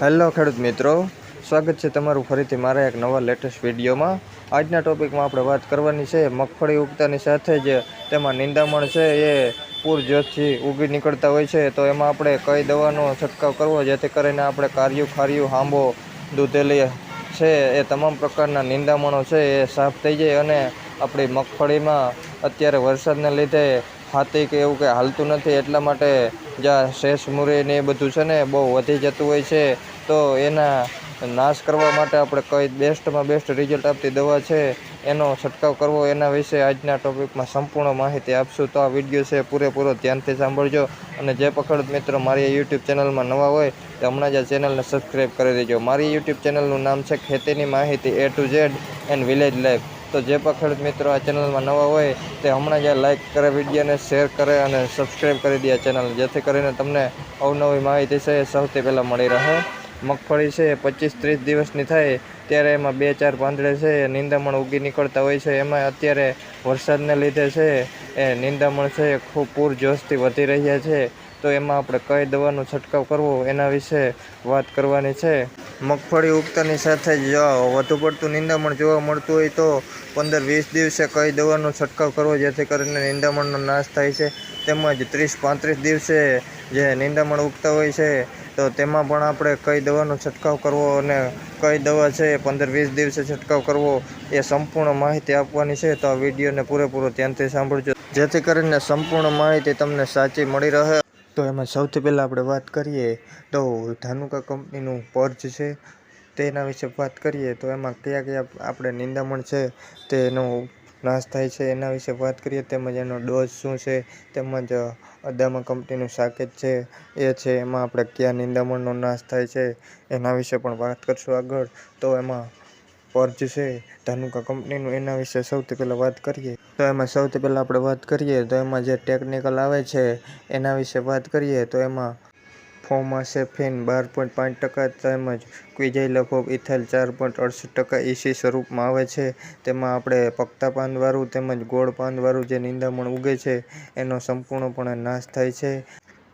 Hello ખેડૂત મિત્રો, સ્વાગત છે તમારું ફરીથી મારા એક નવા લેટેસ્ટ વિડીયોમાં. આજના ટોપિકમાં આપણે વાત કરવાની છે મગફળી ઉગતાની સાથે જ તેમાં નિંદામણ છે, એ પૂરજોશથી ઉગી નીકળતા હોય છે, તો એમાં આપણે કઈ દવાનો છંટકાવ કરવો જેથી કરીને આપણે કાર્યું ખાર્યું હાંબો દૂધેલી છે, એ તમામ પ્રકારના નિંદામણો છે, એ સાફ થઈ જાય અને આપણી મગફળીમાં અત્યારે વરસાદને લીધે હાથી કે એવું કંઈ હાલતું નથી, એટલા માટે જ્યાં શેષ મુરી ને એ બધું છે ને બહુ વધી જતું હોય છે. તો એના નાશ કરવા માટે આપણે કઈ બેસ્ટમાં બેસ્ટ રિઝલ્ટ આપતી દવા છે, એનો છંટકાવ કરવો, એના વિશે આજના ટોપિકમાં સંપૂર્ણ માહિતી આપશું. તો આ વીડિયો છે પૂરેપૂરો ધ્યાનથી સાંભળજો. અને જે પખડત મિત્રો મારી યુટ્યુબ ચેનલમાં નવા હોય, તો હમણાં જ આ ચેનલને સબસ્ક્રાઈબ કરી દેજો. મારી યુટ્યુબ ચેનલનું નામ છે ખેતીની માહિતી A to Z and village life તો જે પણ ખેડૂત મિત્રો આ ચેનલમાં નવા હોય તે હમણાં જ લાઇક કરે વિડીયોને શેર કરે અને સબસ્ક્રાઈબ કરી દે આ ચેનલ જેથી કરીને તમને અવનવી માહિતી છે એ સૌથી પહેલાં મળી રહે. મગફળી છે પચીસ ત્રીસ દિવસની થાય ત્યારે એમાં બે ચાર પાંદડે છે એ નિંદામણ ઉગી નીકળતા હોય છે. એમાં અત્યારે વરસાદને લીધે છે એ નિંદામણ છે એ ખૂબ પૂરજોશથી વધી રહ્યા છે. તો એમાં આપણે કઈ દવાનો છંટકાવ કરવો એના વિશે વાત કરવાની છે. મગફળી ઉગતાની સાથે જ વધુ પડતું નિંદામણ જોવા મળતું હોય તો પંદર વીસ દિવસે કઈ દવાનો છંટકાવ કરવો, જેથી કરીને નિંદામણનો નાશ થાય છે. તેમજ ત્રીસ પાંત્રીસ દિવસે જે નિંદામણ ઉગતા હોય છે, તો તેમાં પણ આપણે કઈ દવાનો છંટકાવ કરવો અને કઈ દવા છે પંદર વીસ દિવસે છંટકાવ કરવો એ સંપૂર્ણ માહિતી આપવાની છે. તો આ વિડીયોને પૂરેપૂરો ધ્યાનથી સાંભળજો. જેથી કરીને સંપૂર્ણ માહિતી તમને સાચી મળી રહે તો એમાં સૌથી પહેલાં આપણે વાત કરીએ તો ધાનુકા કંપનીનું પર્જ છે, તેના વિશે વાત કરીએ તો એમાં કયા કયા આપણે નિંદામણ છે, તેનો નાશ થાય છે, એના વિશે વાત કરીએ તેમજ એનો ડોઝ શું છે, તેમજ અદામા કંપનીનું સાકેત છે, એ છે એમાં આપણે કયા નિંદામણનો નાશ થાય છે, એના વિશે પણ વાત કરશું આગળ. તો એમાં પર્જ છે, ધાનુકા કંપનીનું એના વિશે સૌથી પહેલાં વાત કરીએ, તો એમાં સૌથી પહેલાં આપણે વાત કરીએ, તો એમાં જે ટેકનિકલ આવે છે, એના વિશે વાત કરીએ, તો એમાં ફોમાસેફિન બાર પોઈન્ટ પાંચ ટકા, તેમજ ક્વિઝાઇલફોબ ઇથાઇલ ચાર પોઈન્ટ અડસઠ ટકા ઇસી સ્વરૂપમાં આવે છે. તેમાં આપણે પકતા પાંદવાળું તેમજ ગોળ પાંદવાળું જે નિંદામણ ઉગે છે, એનો સંપૂર્ણપણે નાશ થાય છે.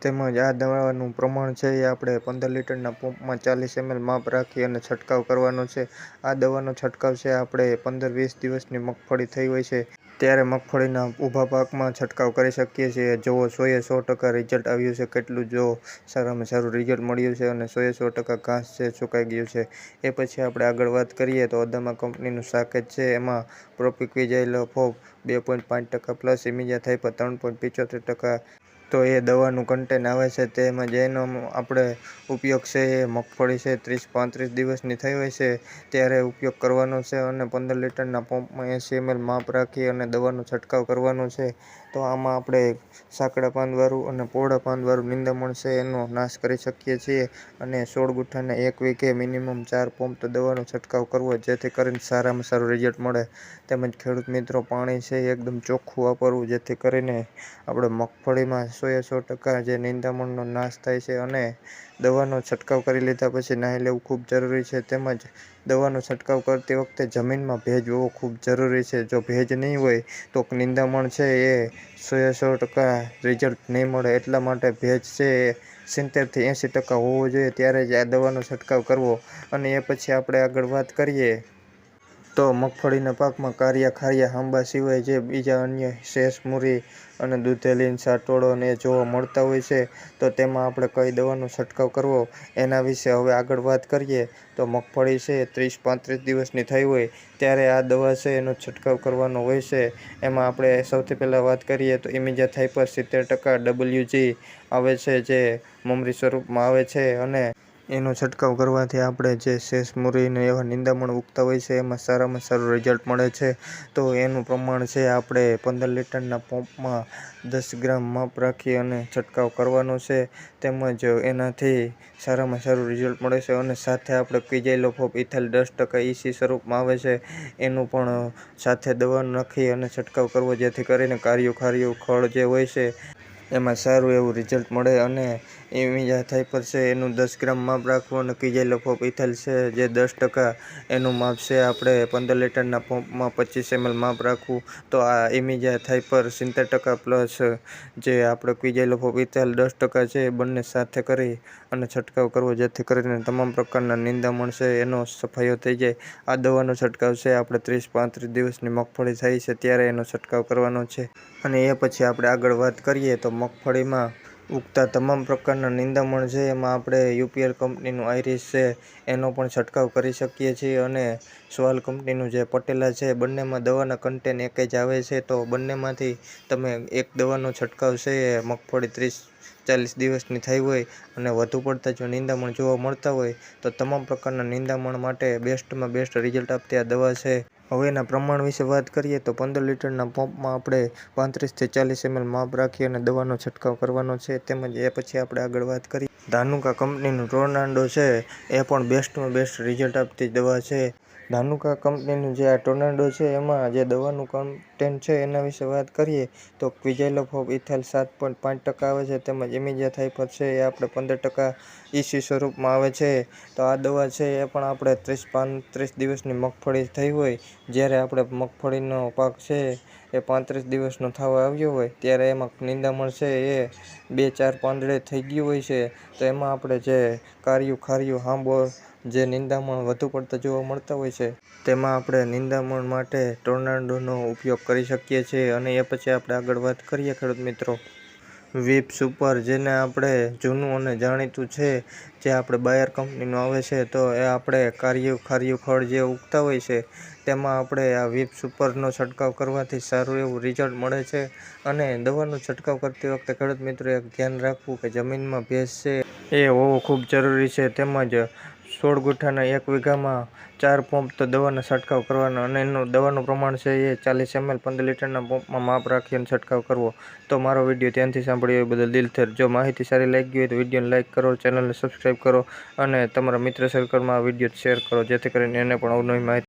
તેમજ આ દવાનું પ્રમાણ છે એ આપણે પંદર લીટરના પંપમાં ચાલીસ એમએલ માપ રાખી અને છંટકાવ કરવાનો છે. આ દવાનો છંટકાવ છે આપણે પંદર વીસ દિવસની મગફળી થઈ હોય છે ત્યારે મગફળીના ઊભા પાકમાં છંટકાવ કરી શકીએ છીએ. જોવો સોએ સો ટકા રિઝલ્ટ આવ્યું છે. કેટલું જો સારામાં સારું રિઝલ્ટ મળ્યું છે અને સોએ સો ટકા ઘાસ છે, સુકાઈ ગયું છે. એ પછી આપણે આગળ વાત કરીએ તો અદામા કંપનીનું સાકેત છે. એમાં પ્રોપિક્વિઝાઇલ ફોબ બે પોઈન્ટ પાંચ ટકા પ્લસ ઇમિજા થાય પર ત્રણ પોઈન્ટ પિચોતેર ટકા તો એ દવાનું કન્ટેન આવે છે તેમાં જેનો આપણે ઉપયોગ છે એ મગફળી છે, ત્રીસ પાંત્રીસ દિવસની થઈ હોય છે, ત્યારે ઉપયોગ કરવાનો છે અને પંદર લીટરના પંપમાં એંસી એમએલ માપ રાખી અને દવાનો છંટકાવ કરવાનો છે. તો આમાં આપણે સાંકડા પાંદવાળું અને પોળા પાંદવાળું નિંદામણ છે એનો નાશ કરી શકીએ છીએ અને સોળ ગુઠ્ઠાને એક વીકે મિનિમમ ચાર પંપ તો દવાનો છંટકાવ કરવો જેથી કરીને સારામાં સારું રિઝલ્ટ મળે. તેમજ ખેડૂત મિત્રો પાણી છે એકદમ ચોખ્ખું વાપરવું, જેથી કરીને આપણે મગફળીમાં સોએ સો ટકા જે નિંદામણનો નાશ થાય છે અને દવાનો છંટકાવ કરી લીધા પછી નાહી લેવું ખૂબ જરૂરી છે. તેમજ દવાનો છંટકાવ કરતી વખતે જમીનમાં ભેજ હોવો ખૂબ જરૂરી છે. જો ભેજ નહીં હોય તો નિંદામણ છે એ સોએ સો ટકા રિઝલ્ટ નહીં મળે એટલા માટે ભેજ છે એ સિત્તેરથી એંસી ટકા હોવો જોઈએ. ત્યારે જ આ દવાનો છંટકાવ કરવો અને એ પછી આપણે આગળ વાત કરીએ તો મગફળીના પાકમાં કારિયા ખારિયા હાંબા સિવાય જે બીજા અન્ય શેષ, મૂરી અને દૂધેલીન સાટોળો જોવા મળતા હોય છે, તો તેમાં આપણે કઈ દવાનો છંટકાવ કરવો એના વિશે હવે આગળ વાત કરીએ. તો મગફળી છે, ત્રીસ પાંત્રીસ દિવસની થઈ હોય ત્યારે આ દવા છે એનો છંટકાવ કરવાનો હોય છે. એમાં આપણે સૌથી પહેલાં વાત કરીએ તો ઇમિજા થાઇપર સિત્તેર ટકા ડબલ્યુજી આવે છે, જે મમરી સ્વરૂપમાં આવે છે અને એનો છંટકાવ કરવાથી આપણે જે શેષ મુરીને એવા નિંદામણ ઉગતા હોય છે, એમાં સારામાં સારું રિઝલ્ટ મળે છે. તો એનું પ્રમાણ છે આપણે પંદર લીટરના પંપમાં દસ ગ્રામ માપ રાખી અને છંટકાવ કરવાનો છે. તેમજ એનાથી સારામાં સારું રિઝલ્ટ મળે છે અને સાથે આપણે ક્વિઝાઇલોફોપ ઇથાઇલ દસ ટકા ઇસી સ્વરૂપમાં આવે છે. એનું પણ સાથે દવા નાખી અને છંટકાવ કરવો જેથી કરીને કાર્યો ખાર્યું ખળ જે હોય છે એમાં સારું એવું રિઝલ્ટ મળે અને ઇમિજા થાઇપર છે એનું દસ ગ્રામ માપ રાખવું અને ક્વિઝાઇલોફોપ ઇથેલ છે જે દસ ટકા એનું માપ છે, આપણે પંદર લીટરના પંપમાં પચીસ એમએલ માપ રાખવું, તો આ ઇમિજા થાઇપર સિત્તેર ટકા પ્લસ જે આપણે ક્વિઝાઇલોફોપ ઇથેલ દસ ટકા છે એ બંને સાથે કરી અને છંટકાવ કરવો, જેથી કરીને તમામ પ્રકારના નિંદામણ છે એનો સફાયો થઈ જાય. આ દવાનો છંટકાવ છે, આપણે ત્રીસ પાંત્રીસ દિવસની મગફળી થાય છે, ત્યારે એનો છંટકાવ કરવાનો છે. અને એ પછી આપણે આગળ વાત કરીએ તો મગફળીમાં ઉગતા તમામ પ્રકારના નિંદામણ છે. એમાં આપણે યુપીએલ કંપનીનું આઈરિસ છે, એનો પણ છંટકાવ કરી શકીએ છીએ અને સ્વાલ કંપનીનું જે પટેલા છે, બંનેમાં દવાના કન્ટેન એક જ આવે છે. તો બંનેમાંથી તમે એક દવાનો છંટકાવ છે, એ મગફળી ત્રીસ ચાલીસ દિવસની થઈ હોય અને વધુ પડતા જો નિંદામણ જોવા મળતા હોય, તો તમામ પ્રકારના નિંદામણ માટે બેસ્ટમાં બેસ્ટ રિઝલ્ટ આપતી આ દવા છે. હવે એના પ્રમાણ વિશે વાત કરીએ તો પંદર લીટરના પંપમાં આપણે પાંત્રીસથી ચાલીસ એમએલ માપ રાખી અને દવાનો છંટકાવ કરવાનો છે. તેમજ એ પછી આપણે આગળ વાત કરીએ. ધાનુકા કંપનીનું ટોર્નાડો છે. એ પણ બેસ્ટમાં બેસ્ટ રિઝલ્ટ આપતી દવા છે. ધાનુકા કંપનીનું જે આ ટોર્નાડો છે, એમાં જે દવાનું કન્ટેન્ટ છે, એના વિશે વાત કરીએ, તો ક્વિઝાઇલોફોપ ઇથેલ સાત પોઈન્ટ પાંચ ટકા આવે છે, તેમજ ઇમિજા થાઇપર છે, એ આપણે પંદર ટકા ઈસી સ્વરૂપમાં આવે છે. તો આ દવા છે, એ પણ આપણે ત્રીસ પાંત્રીસ દિવસની મગફળી થઈ હોય, જ્યારે આપણે મગફળીનો પાક છે, એ પાંત્રીસ દિવસનો થવા આવ્યો હોય, ત્યારે એમાં નિંદામણ છે, એ બે ચાર પાંદડે થઈ ગયું હોય છે. તો એમાં આપણે જે કાર્યું ખાર્યું હાંબો જે નિંદામણ વધુ પડતા જોવા મળતા હોય છે, તેમાં આપણે નિંદામણ માટે ટોર્નાડોનો ઉપયોગ કરી શકીએ છીએ. અને એ પછી આપણે આગળ વાત કરીએ, ખેડૂત મિત્રો. વીપ સુપર, જેને આપણે જૂનું અને જાણીતું છે, જે આપણે બાયર કંપનીનું આવે છે, તો એ આપણે કાર્યું, ખાર્યું ખડ જે ઉગતા હોય છે, તેમાં આપણે આ વીપ સુપરનો છંટકાવ કરવાથી સારું એવું રિઝલ્ટ મળે છે. અને દવાનો છંટકાવ કરતી વખતે ખેડૂત મિત્રો એક ધ્યાન રાખવું કે જમીનમાં ભેજ છે એ હોવો ખૂબ જરૂરી છે. તેમજ સોળ ગુઠ્ઠાના એક વીઘામાં ચાર પંપ તો દવાના છંટકાવ કરવાનો અને એનું દવાનું પ્રમાણ છે એ ચાલીસ એમએલ પંદર લીટરના પંપમાં માપ રાખી અને છંટકાવ કરવો. તો મારો વીડિયો ધ્યાનથી સાંભળ્યો એ બદલ દિલથર જો માહિતી સારી લાગી હોય તો વિડીયોને લાઇક કરો, ચેનલને સબસ્ક્રાઈબ કરો અને તમારા મિત્ર સર્કલમાં આ વીડિયો શેર કરો, જેથી કરીને એને પણ અવનવી માહિતી